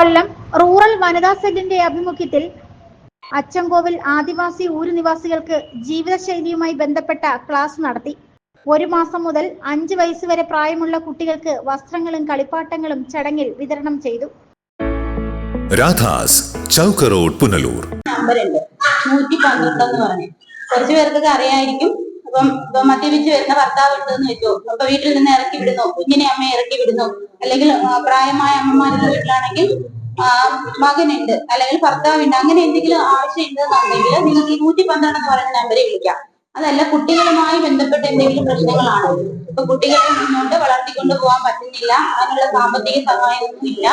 കൊല്ലം rural വനിതാ സെല്ലിന്റെ ആഭിമുഖ്യത്തിൽ അച്ചൻകോവിൽ ആദിവാസി ഊരു നിവാസികൾക്ക് ജീവിതശൈലിയുമായി ബന്ധപ്പെട്ട ക്ലാസ് നടത്തി. ഒരു മാസം മുതൽ അഞ്ച് വയസ്സ് വരെ പ്രായമുള്ള കുട്ടികൾക്ക് വസ്ത്രങ്ങളും കളിപ്പാട്ടങ്ങളും ചടങ്ങിൽ വിതരണം ചെയ്തു. രാധാസ് ചൗക്ക് റോഡ് പുനലൂർ. നമ്പർ നൂറ്റി പന്ത്രണ്ട് എന്ന് പറഞ്ഞു. കുറച്ചു പേർക്കൊക്കെ അറിയായിരിക്കും. അപ്പം ഇപ്പൊ മദ്യപിച്ച് വരുന്ന ഭർത്താവ് ഉണ്ടെന്ന് വെച്ചോ. അപ്പൊ വീട്ടിൽ നിന്ന് ഇറക്കി വിടുന്നു. കുഞ്ഞിനെ അമ്മ ഇറക്കി വിടുന്നു. അല്ലെങ്കിൽ പ്രായമായ അമ്മമാരുടെ വീട്ടിലാണെങ്കിൽ മകനുണ്ട്. അല്ലെങ്കിൽ ഭർത്താവുണ്ട്. അങ്ങനെ എന്തെങ്കിലും ആവശ്യം ഉണ്ടെന്നുണ്ടെങ്കിൽ നിങ്ങൾക്ക് ഈ നൂറ്റി പന്ത്രണ്ട് എന്ന് പറയുന്ന നമ്പറിൽ വിളിക്കാം. അതല്ല കുട്ടികളുമായി ബന്ധപ്പെട്ട എന്തെങ്കിലും പ്രശ്നങ്ങളാണ്? ഇപ്പൊ കുട്ടികളെ മുന്നോട്ട് വളർത്തിക്കൊണ്ട് പോകാൻ പറ്റുന്നില്ല അതിനുള്ള സാമ്പത്തിക സഹായം ഒന്നും ഇല്ല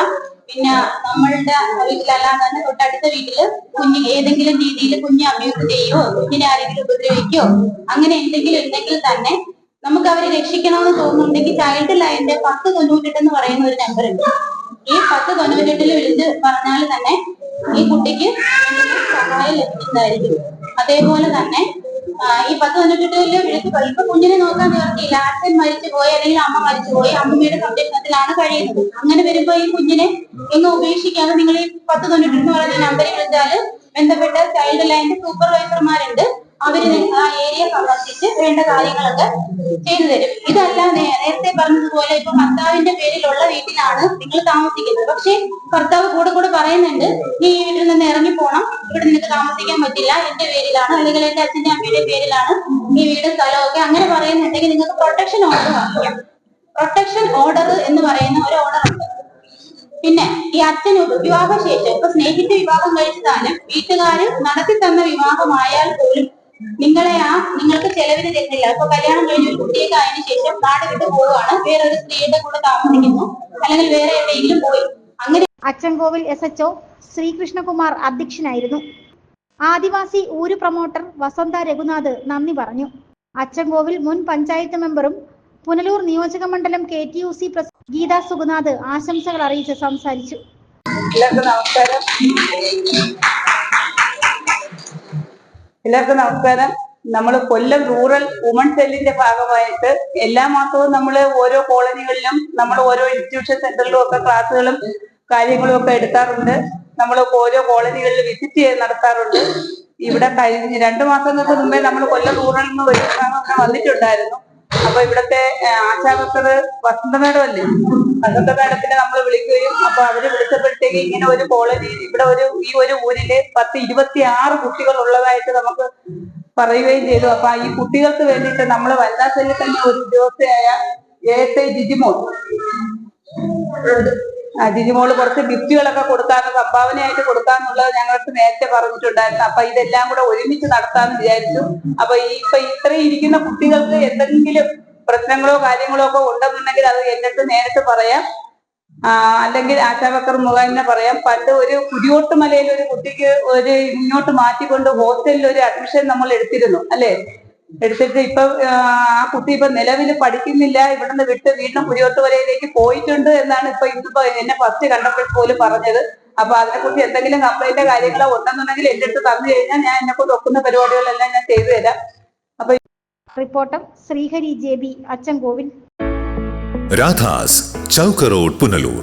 പിന്നെ നമ്മളുടെ വീട്ടിലല്ലാതെ തന്നെ തൊട്ടടുത്ത വീട്ടിൽ കുഞ്ഞ് ഏതെങ്കിലും രീതിയിൽ കുഞ്ഞ് അബ്യൂസ് ചെയ്യോ കുഞ്ഞിനെ ആരെങ്കിലും ഉപദ്രവിക്കോ അങ്ങനെ എന്തെങ്കിലും ഉണ്ടെങ്കിൽ തന്നെ നമുക്ക് അവരെ രക്ഷിക്കണമെന്ന് തോന്നുന്നുണ്ടെങ്കിൽ ചൈൽഡ് ലൈനിന്റെ പത്ത് തൊണ്ണൂറ്റെട്ട് എന്ന് പറയുന്ന ഒരു നമ്പർ ഉണ്ട്. ഈ പത്ത് തൊണ്ണൂറ്റെട്ടിൽ വിളിച്ച് പറഞ്ഞാൽ തന്നെ ഈ കുട്ടിക്ക് സഹായം ലഭിക്കുന്നതായിരിക്കും. അതേപോലെ തന്നെ ഈ പത്ത് തൊണ്ണൂറ്റെട്ടിൽ വിളിച്ച് ഇപ്പൊ കുഞ്ഞിനെ നോക്കാൻ നിവർത്തിയില്ല. അച്ഛൻ മരിച്ചു പോയി അല്ലെങ്കിൽ അമ്മ മരിച്ചു പോയി അമ്മയുടെ സംരക്ഷണത്തിലാണ് കഴിയുന്നത്. അങ്ങനെ വരുമ്പോ ഈ കുഞ്ഞിനെ ഒന്നും ഉപേക്ഷിക്കാതെ നിങ്ങൾ ഈ പത്ത് തൊണ്ണൂറ്റി എന്ന് പറയുന്ന നമ്പറിൽ വിളിച്ചാൽ ബന്ധപ്പെട്ട ചൈൽഡ് ലൈൻ സൂപ്പർവൈസർമാരുണ്ട് അവർ ആ ഏരിയ സന്ദർശിച്ച് വേണ്ട കാര്യങ്ങളൊക്കെ ചെയ്തു തരും. ഇതല്ല നേരത്തെ പറഞ്ഞതുപോലെ ഇപ്പൊ ഭർത്താവിന്റെ പേരിലുള്ള വീട്ടിലാണ് നിങ്ങൾ താമസിക്കുന്നത്. പക്ഷെ ഭർത്താവ് കൂടെ കൂടെ പറയുന്നുണ്ട് നീ ഈ വീട്ടിൽ നിന്ന് ഇറങ്ങി പോണം. ഇവിടെ നിനക്ക് താമസിക്കാൻ പറ്റില്ല. എന്റെ പേരിലാണ് അല്ലെങ്കിൽ എന്റെ അച്ഛന്റെ അമ്മയുടെ പേരിലാണ് ഈ വീടും സ്ഥലമൊക്കെ അങ്ങനെ പറയുന്നുണ്ടെങ്കിൽ നിങ്ങൾക്ക് പ്രൊട്ടക്ഷൻ ഓർഡർ വാങ്ങിക്കാം. പ്രൊട്ടക്ഷൻ ഓർഡർ എന്ന് പറയുന്ന ഒരു ഓർഡർ ഉണ്ട്. പിന്നെ ഈ അച്ഛന് വിവാഹശേഷം ഇപ്പൊ സ്നേഹിച്ച് വിവാഹം കഴിച്ചതാലും വീട്ടുകാര് നടത്തി തന്ന വിവാഹമായാൽ പോലും നിങ്ങളെ ആ നിങ്ങൾക്ക് ചെലവിന് തരുന്നില്ല ഇപ്പൊ കല്യാണം കഴിഞ്ഞ ഒരു കുട്ടിയൊക്കെ ആയതിനു ശേഷം നാട് വിട്ടു പോവുകയാണ്. വേറെ ഒരു സ്ത്രീയുടെ കൂടെ താമസിക്കുന്നു. അല്ലെങ്കിൽ വേറെ എവിടെയെങ്കിലും പോയി. അങ്ങനെ Achankovil S H O Sreekrishnakumar അധ്യക്ഷനായിരുന്നു. ആദിവാസി ഊര് പ്രൊമോട്ടർ വസന്ത രഘുനാഥ് നന്ദി പറഞ്ഞു. അച്ചൻകോവിൽ മുൻ പഞ്ചായത്ത് മെമ്പറും പുനലൂർ നിയോജക മണ്ഡലം K T U C president Geetha Sugunath ആശംസകൾ അറിയിച്ച് സംസാരിച്ചു. എല്ലാവർക്കും നമസ്കാരം. എല്ലാവർക്കും നമസ്കാരം. നമ്മൾ കൊല്ലം റൂറൽ വുമൺ സെല്ലിന്റെ ഭാഗമായിട്ട് എല്ലാ മാസവും നമ്മൾ ഓരോ കോളനികളിലും നമ്മൾ ഓരോ ഇൻസ്റ്റിറ്റ്യൂഷൻ സെന്ററിലും ഒക്കെ ക്ലാസ്സുകളും കാര്യങ്ങളും ഒക്കെ എടുക്കാറുണ്ട്. നമ്മൾ ഓരോ കോളനികളിൽ വിസിറ്റ് ചെയ്ത് നടത്താറുണ്ട്. ഇവിടെ കഴിഞ്ഞ രണ്ടു മാസങ്ങൾക്ക് മുമ്പേ നമ്മൾ കൊല്ലം റൂറൽ വിഭാഗം വന്നിട്ടുണ്ടായിരുന്നു. അപ്പൊ ഇവിടത്തെ ആശാവർക്കർ വസന്ത മേഡം അല്ലേ? വസന്ത മേഡത്തിനെ നമ്മൾ വിളിക്കുകയും അപ്പൊ അവർ വിളിച്ചപ്പോഴത്തേക്ക് ഇങ്ങനെ ഒരു കോളനി ഇവിടെ ഒരു ഈ ഒരു ഊരിൽ പത്ത് ഇരുപത്തി ആറ് കുട്ടികൾ ഉള്ളതായിട്ട് നമുക്ക് പറയുകയും ചെയ്തു. അപ്പൊ ഈ കുട്ടികൾക്ക് വേണ്ടിയിട്ട് നമ്മൾ വനിതാ സെല്ലിൽ തന്നെ ഒരു ഉദ്യോഗസ്ഥയായ A S I Jijimol. Jijimol കുറച്ച് ഗിഫ്റ്റുകളൊക്കെ കൊടുക്കാന്ന് സംഭാവനയായിട്ട് കൊടുക്കാന്നുള്ളത് ഞങ്ങൾക്ക് നേരത്തെ പറഞ്ഞിട്ടുണ്ടായിരുന്നു. അപ്പൊ ഇതെല്ലാം കൂടെ ഒരുമിച്ച് നടത്താന്ന് വിചാരിച്ചു. അപ്പൊ ഈ ഇപ്പൊ ഇത്രയും ഇരിക്കുന്ന കുട്ടികൾക്ക് എന്തെങ്കിലും പ്രശ്നങ്ങളോ കാര്യങ്ങളോ ഒക്കെ ഉണ്ടെന്നുണ്ടെങ്കിൽ അത് എന്നിട്ട് നേരിട്ട് പറയാം. അല്ലെങ്കിൽ ആശാവർക്കർ മുഖേന പറയാം. പണ്ട് ഒരു കുരിയോട്ടുമലയിൽ ഒരു കുട്ടിക്ക് ഒരു ഇങ്ങോട്ട് മാറ്റിക്കൊണ്ട് ഹോസ്റ്റലിൽ ഒരു അഡ്മിഷൻ നമ്മൾ എടുത്തിരുന്നു അല്ലെ? എടുത്തിട്ട് ഇപ്പൊ ആ കുട്ടി ഇപ്പൊ നിലവിൽ പഠിക്കുന്നില്ല. ഇവിടുന്ന് വിട്ട് വീണ്ടും കുരിയോട്ടുമലയിലേക്ക് പോയിട്ടുണ്ട് എന്നാണ് ഇപ്പൊ ഇന്നിപ്പോ എന്നെ ഫസ്റ്റ് കണ്ടപ്പോൾ പോലും പറഞ്ഞത്. അപ്പൊ അതിനെ കുറിച്ച് എന്തെങ്കിലും കംപ്ലൈന്റ് കാര്യങ്ങളോ ഉണ്ടെന്നുണ്ടെങ്കിൽ എന്റെ അടുത്ത് തന്നു കഴിഞ്ഞാൽ ഞാൻ എന്നെ കൊണ്ട് ഒക്കുന്ന പരിപാടികളെല്ലാം ഞാൻ ചെയ്തു തരാം. അപ്പൊ reporter Sreehari J B Govind Radha's Chowk road Punalur.